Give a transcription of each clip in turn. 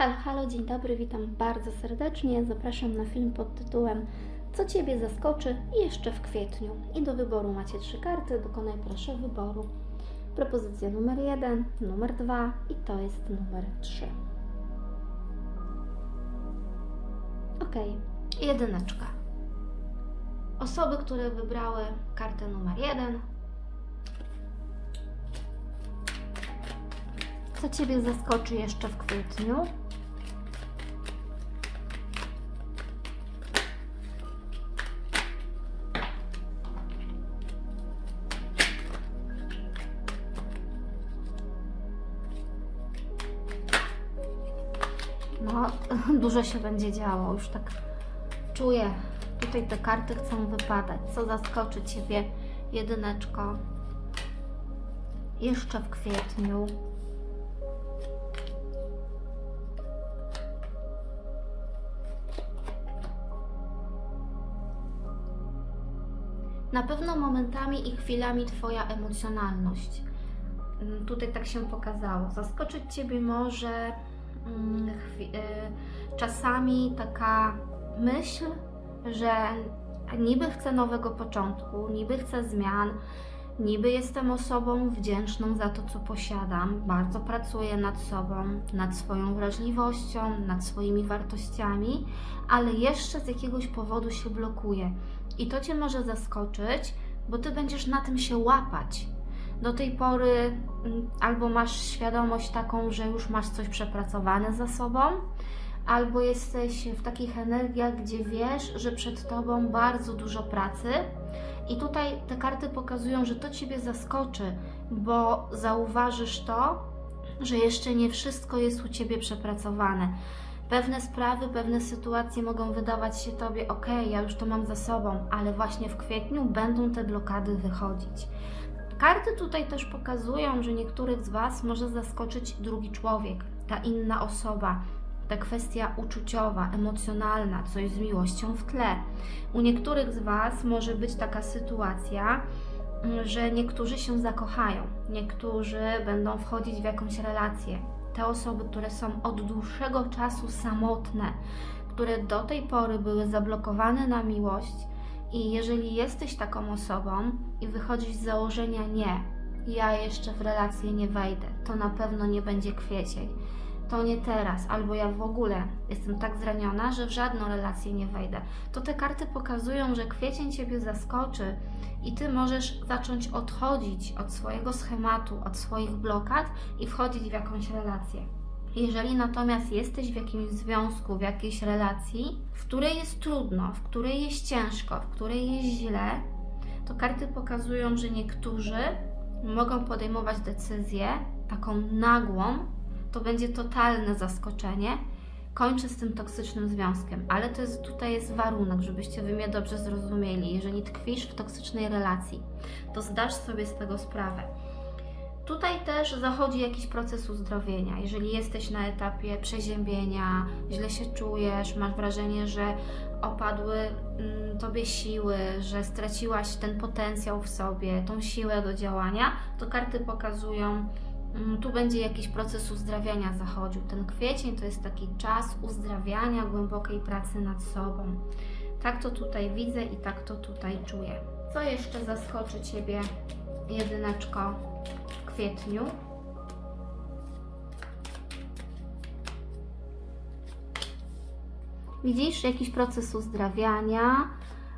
Halo, halo, dzień dobry, witam bardzo serdecznie. Zapraszam na film pod tytułem Co Ciebie zaskoczy jeszcze w kwietniu. I do wyboru macie trzy karty, dokonaj proszę wyboru. Propozycja numer jeden, numer dwa i to jest numer trzy. Ok, jedyneczka. Osoby, które wybrały kartę numer jeden, Co Ciebie zaskoczy jeszcze w kwietniu? Dużo się będzie działo, już tak czuję. Tutaj te karty chcą wypadać. Co zaskoczy Ciebie, jedyneczko? Jeszcze w kwietniu. Na pewno momentami i chwilami Twoja emocjonalność. Mm, Tutaj tak się pokazało. Zaskoczyć Ciebie może czasami taka myśl, że niby chcę nowego początku, niby chcę zmian, niby jestem osobą wdzięczną za to, co posiadam, bardzo pracuję nad sobą, nad swoją wrażliwością, nad swoimi wartościami, ale jeszcze z jakiegoś powodu się blokuję. I to Cię może zaskoczyć, bo Ty będziesz na tym się łapać. Do tej pory mm, albo masz świadomość taką, że już masz coś przepracowane za sobą, albo jesteś w takich energiach, gdzie wiesz, że przed Tobą bardzo dużo pracy. I tutaj te karty pokazują, że to Ciebie zaskoczy, bo zauważysz to, że jeszcze nie wszystko jest u Ciebie przepracowane. Pewne sprawy, pewne sytuacje mogą wydawać się Tobie, ok, ja już to mam za sobą, ale właśnie w kwietniu będą te blokady wychodzić. Karty tutaj też pokazują, że niektórych z Was może zaskoczyć drugi człowiek, ta inna osoba, ta kwestia uczuciowa, emocjonalna, coś z miłością w tle. U niektórych z Was może być taka sytuacja, mm, że niektórzy się zakochają, niektórzy będą wchodzić w jakąś relację. Te osoby, które są od dłuższego czasu samotne, które do tej pory były zablokowane na miłość, i jeżeli jesteś taką osobą i wychodzisz z założenia nie, ja jeszcze w relację nie wejdę, to na pewno nie będzie kwiecień. To nie teraz, albo ja w ogóle jestem tak zraniona, że w żadną relację nie wejdę. To te karty pokazują, że kwiecień Ciebie zaskoczy i Ty możesz zacząć odchodzić od swojego schematu, od swoich blokad i wchodzić w jakąś relację. Jeżeli natomiast jesteś w jakimś związku, w jakiejś relacji, w której jest trudno, w której jest ciężko, w której jest źle, to karty pokazują, że niektórzy mogą podejmować decyzję taką nagłą, to będzie totalne zaskoczenie. Kończę z tym toksycznym związkiem, ale to jest, tutaj jest warunek, żebyście wy mnie dobrze zrozumieli. Jeżeli tkwisz w toksycznej relacji, to zdasz sobie z tego sprawę. Tutaj też zachodzi jakiś proces uzdrowienia. Jeżeli jesteś na etapie przeziębienia, źle się czujesz, masz wrażenie, że opadły mm, tobie siły, że straciłaś ten potencjał w sobie, tą siłę do działania, to karty pokazują, mm, tu będzie jakiś proces uzdrawiania zachodził. Ten kwiecień to jest taki czas uzdrawiania, głębokiej pracy nad sobą. Tak to tutaj widzę i tak to tutaj czuję. Co jeszcze zaskoczy Ciebie, jedyneczko, kwietniu? Widzisz jakiś proces uzdrawiania,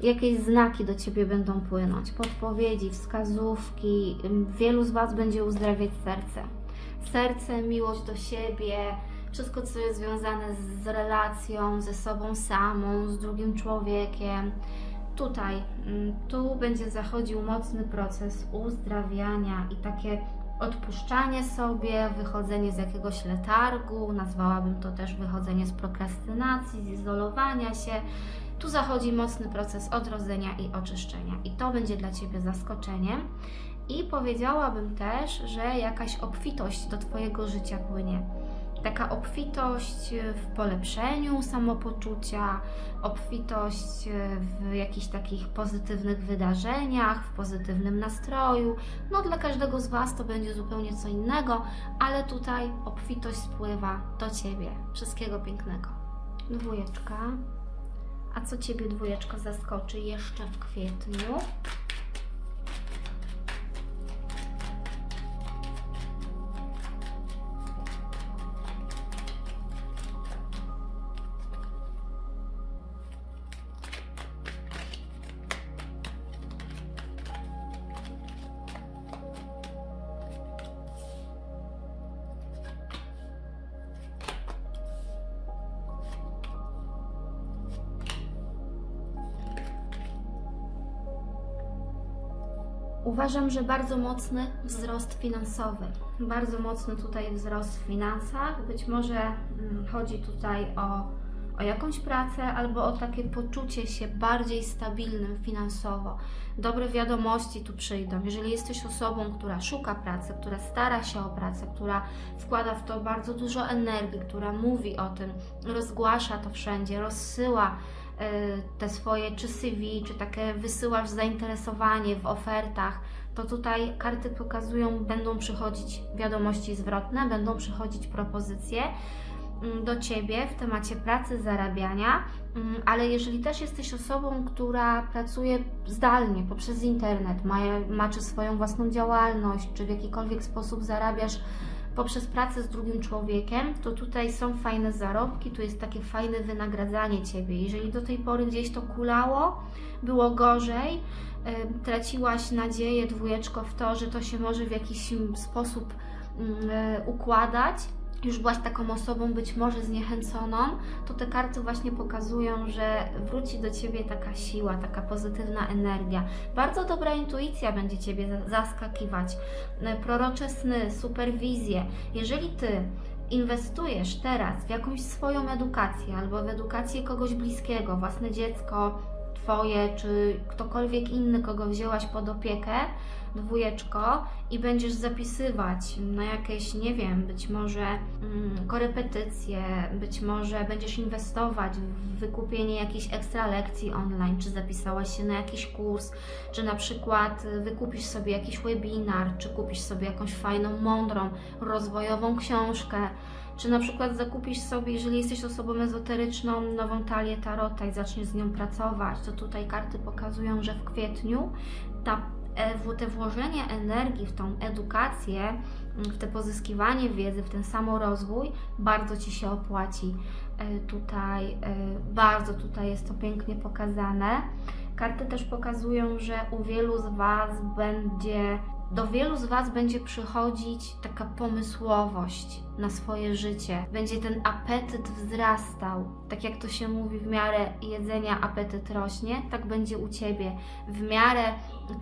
jakieś znaki do Ciebie będą płynąć, podpowiedzi, wskazówki. Wielu z Was będzie uzdrawiać serce. Serce, miłość do siebie, wszystko, co jest związane z relacją, ze sobą samą, z drugim człowiekiem. Tutaj, mm, tu będzie zachodził mocny proces uzdrawiania i takie odpuszczanie sobie, wychodzenie z jakiegoś letargu, nazwałabym to też wychodzenie z prokrastynacji, z izolowania się. Tu zachodzi mocny proces odrodzenia i oczyszczenia, i to będzie dla Ciebie zaskoczeniem. I powiedziałabym też, że jakaś obfitość do Twojego życia płynie. Taka obfitość w polepszeniu samopoczucia, obfitość w jakichś takich pozytywnych wydarzeniach, w pozytywnym nastroju. No dla każdego z Was to będzie zupełnie co innego, ale tutaj obfitość spływa do Ciebie. Wszystkiego pięknego. Dwójeczka. A co Ciebie dwójeczko zaskoczy jeszcze w kwietniu? Uważam, że bardzo mocny wzrost finansowy. Bardzo mocny tutaj wzrost w finansach. Być może mm, chodzi tutaj o, o jakąś pracę albo o takie poczucie się bardziej stabilnym finansowo. Dobre wiadomości tu przyjdą. Jeżeli jesteś osobą, która szuka pracy, która stara się o pracę, która wkłada w to bardzo dużo energii, która mówi o tym, rozgłasza to wszędzie, rozsyła te swoje czy CV, czy takie wysyłasz zainteresowanie w ofertach, to tutaj karty pokazują, będą przychodzić wiadomości zwrotne, będą przychodzić propozycje mm, do Ciebie w temacie pracy, zarabiania, mm, ale jeżeli też jesteś osobą, która pracuje zdalnie poprzez internet, ma, ma czy swoją własną działalność, czy w jakikolwiek sposób zarabiasz poprzez pracę z drugim człowiekiem, to tutaj są fajne zarobki, tu jest takie fajne wynagradzanie Ciebie. Jeżeli do tej pory gdzieś to kulało, było gorzej, y, traciłaś nadzieję, dwójeczko, w to, że to się może w jakiś sposób mm, y, układać, już byłaś taką osobą być może zniechęconą, to te karty właśnie pokazują, że wróci do Ciebie taka siła, taka pozytywna energia. Bardzo dobra intuicja będzie Ciebie za- zaskakiwać. E, Prorocze sny, superwizje. Jeżeli Ty inwestujesz teraz w jakąś swoją edukację albo w edukację kogoś bliskiego, własne dziecko, Twoje, czy ktokolwiek inny, kogo wzięłaś pod opiekę, dwójeczko, i będziesz zapisywać na jakieś, nie wiem, być może mm, korepetycje, być może będziesz inwestować w wykupienie jakichś ekstra lekcji online, czy zapisałaś się na jakiś kurs, czy na przykład y, wykupisz sobie jakiś webinar, czy kupisz sobie jakąś fajną, mądrą, rozwojową książkę, czy na przykład zakupisz sobie, jeżeli jesteś osobą ezoteryczną, nową talię tarota i zaczniesz z nią pracować, to tutaj karty pokazują, że w kwietniu ta, te włożenie energii w tą edukację, w te pozyskiwanie wiedzy, w ten samorozwój bardzo Ci się opłaci. E, Tutaj, e, bardzo tutaj jest to pięknie pokazane. Karty też pokazują, że u wielu z Was będzie, do wielu z Was będzie przychodzić taka pomysłowość na swoje życie. Będzie ten apetyt wzrastał. Tak jak to się mówi, w miarę jedzenia apetyt rośnie, tak będzie u Ciebie. W miarę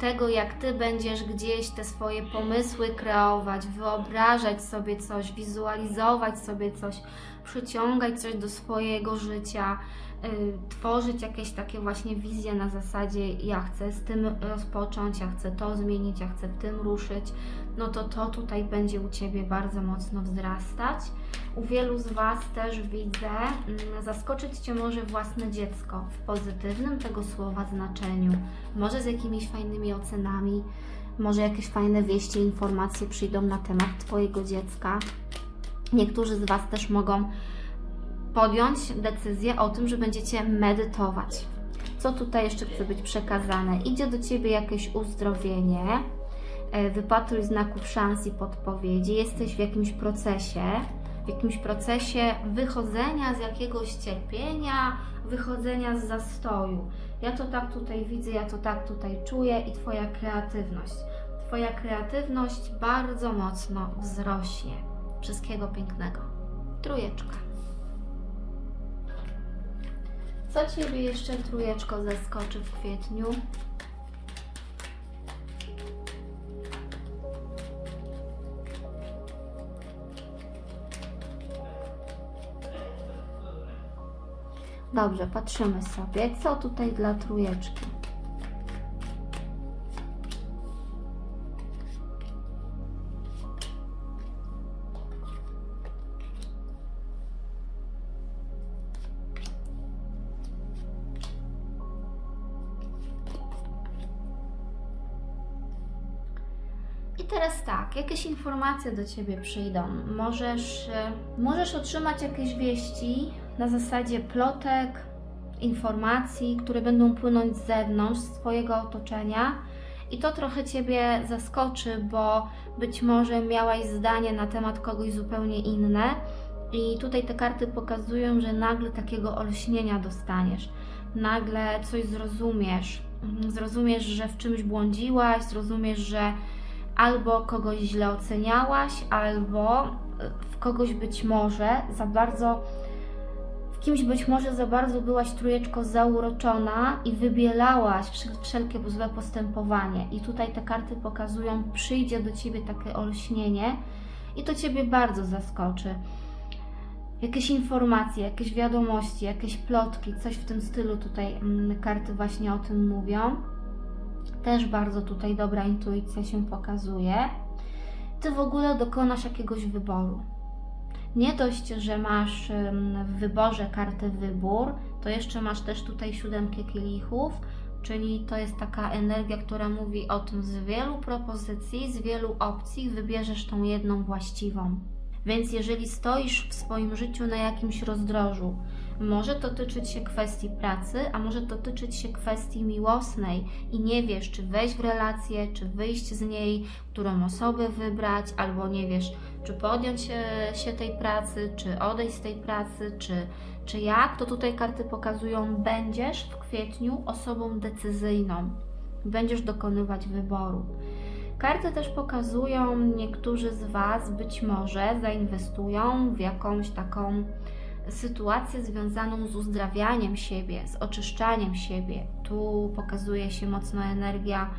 tego, jak Ty będziesz gdzieś te swoje pomysły kreować, wyobrażać sobie coś, wizualizować sobie coś, przyciągać coś do swojego życia, tworzyć jakieś takie właśnie wizje na zasadzie ja chcę z tym rozpocząć, ja chcę to zmienić, ja chcę w tym ruszyć, no to to tutaj będzie u Ciebie bardzo mocno wzrastać. U wielu z Was też widzę, mm, zaskoczyć Cię może własne dziecko w pozytywnym tego słowa znaczeniu, może z jakimiś fajnymi ocenami, może jakieś fajne wieści, informacje przyjdą na temat Twojego dziecka. Niektórzy z Was też mogą podjąć decyzję o tym, że będziecie medytować. Co tutaj jeszcze chce być przekazane? Idzie do Ciebie jakieś uzdrowienie, e, wypatruj znaków szans i podpowiedzi, jesteś w jakimś procesie, w jakimś procesie wychodzenia z jakiegoś cierpienia, wychodzenia z zastoju. Ja to tak tutaj widzę, ja to tak tutaj czuję i Twoja kreatywność. Twoja kreatywność bardzo mocno wzrośnie. Wszystkiego pięknego. Trójeczka. Co Ciebie jeszcze trójeczko zaskoczy w kwietniu? Dobrze, patrzymy sobie, co tutaj dla trójeczki. Tak, jakieś informacje do Ciebie przyjdą. Możesz, e, możesz otrzymać jakieś wieści na zasadzie plotek, informacji, które będą płynąć z zewnątrz, z Twojego otoczenia. I to trochę Ciebie zaskoczy, bo być może miałaś zdanie na temat kogoś zupełnie inne. I tutaj te karty pokazują, że nagle takiego olśnienia dostaniesz. Nagle coś zrozumiesz. Zrozumiesz, że w czymś błądziłaś, zrozumiesz, że albo kogoś źle oceniałaś, albo e, w kogoś być może za bardzo, w kimś być może za bardzo byłaś trójeczko zauroczona i wybielałaś wszel- wszelkie złe postępowanie. I tutaj te karty pokazują, przyjdzie do ciebie takie olśnienie i to ciebie bardzo zaskoczy. Jakieś informacje, jakieś wiadomości, jakieś plotki, coś w tym stylu tutaj mm, karty właśnie o tym mówią. Też bardzo tutaj dobra intuicja się pokazuje. Ty w ogóle dokonasz jakiegoś wyboru. Nie dość, że masz w wyborze kartę wybór, to jeszcze masz też tutaj siódemkę kielichów, czyli to jest taka energia, która mówi o tym z wielu propozycji, z wielu opcji wybierzesz tą jedną właściwą. Więc jeżeli stoisz w swoim życiu na jakimś rozdrożu, może to tyczyć się kwestii pracy, a może to tyczyć się kwestii miłosnej i nie wiesz, czy wejść w relację, czy wyjść z niej, którą osobę wybrać, albo nie wiesz, czy podjąć e, się tej pracy, czy odejść z tej pracy, czy, czy jak, to tutaj karty pokazują, będziesz w kwietniu osobą decyzyjną. Będziesz dokonywać wyboru. Karty też pokazują, niektórzy z Was być może zainwestują w jakąś taką sytuację związaną z uzdrawianiem siebie, z oczyszczaniem siebie. Tu pokazuje się mocno energia,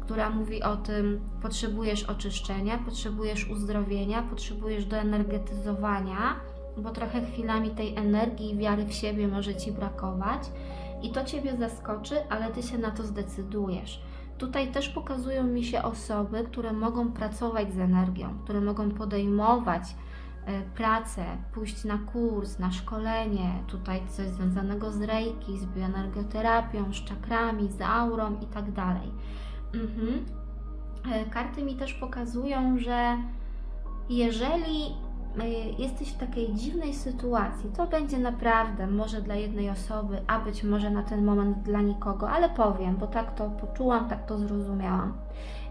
która mówi o tym, potrzebujesz oczyszczenia, potrzebujesz uzdrowienia, potrzebujesz doenergetyzowania, bo trochę chwilami tej energii i wiary w siebie może Ci brakować i to Ciebie zaskoczy, ale Ty się na to zdecydujesz. Tutaj też pokazują mi się osoby, które mogą pracować z energią, które mogą podejmować pracę, pójść na kurs, na szkolenie, tutaj coś związanego z reiki, z bioenergoterapią, z czakrami, z aurą i tak dalej. Mhm. E, Karty mi też pokazują, że jeżeli e, jesteś w takiej dziwnej sytuacji, to będzie naprawdę może dla jednej osoby, a być może na ten moment dla nikogo, ale powiem, bo tak to poczułam, tak to zrozumiałam.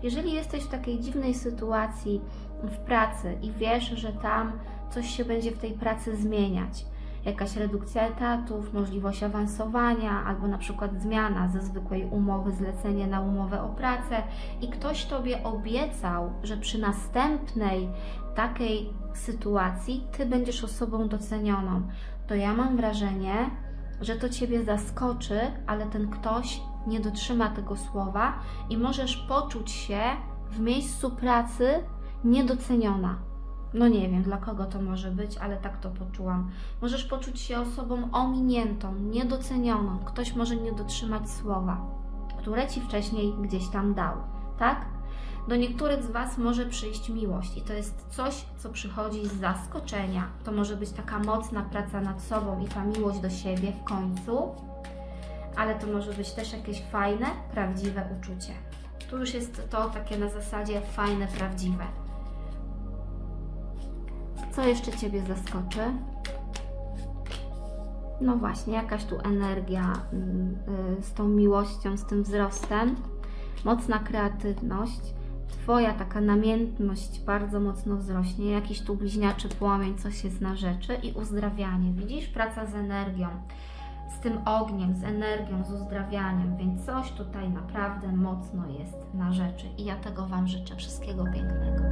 Jeżeli jesteś w takiej dziwnej sytuacji w pracy i wiesz, że tam coś się będzie w tej pracy zmieniać, jakaś redukcja etatów, możliwość awansowania, albo na przykład zmiana ze zwykłej umowy, zlecenie na umowę o pracę i ktoś Tobie obiecał, że przy następnej takiej sytuacji Ty będziesz osobą docenioną, to ja mam wrażenie, że to Ciebie zaskoczy, ale ten ktoś nie dotrzyma tego słowa i możesz poczuć się w miejscu pracy niedoceniona. No nie wiem, dla kogo to może być, ale tak to poczułam. Możesz poczuć się osobą ominiętą, niedocenioną. Ktoś może nie dotrzymać słowa, które ci wcześniej gdzieś tam dał, tak? Do niektórych z Was może przyjść miłość i to jest coś, co przychodzi z zaskoczenia. To może być taka mocna praca nad sobą i ta miłość do siebie w końcu, ale to może być też jakieś fajne, prawdziwe uczucie. Tu już jest to takie na zasadzie fajne, prawdziwe. Co jeszcze Ciebie zaskoczy? No właśnie, jakaś tu energia mm, y, z tą miłością, z tym wzrostem, mocna kreatywność, Twoja taka namiętność bardzo mocno wzrośnie, jakiś tu bliźniaczy płomień, coś jest na rzeczy i uzdrawianie. Widzisz, praca z energią, z tym ogniem, z energią, z uzdrawianiem, więc coś tutaj naprawdę mocno jest na rzeczy i ja tego Wam życzę. Wszystkiego pięknego.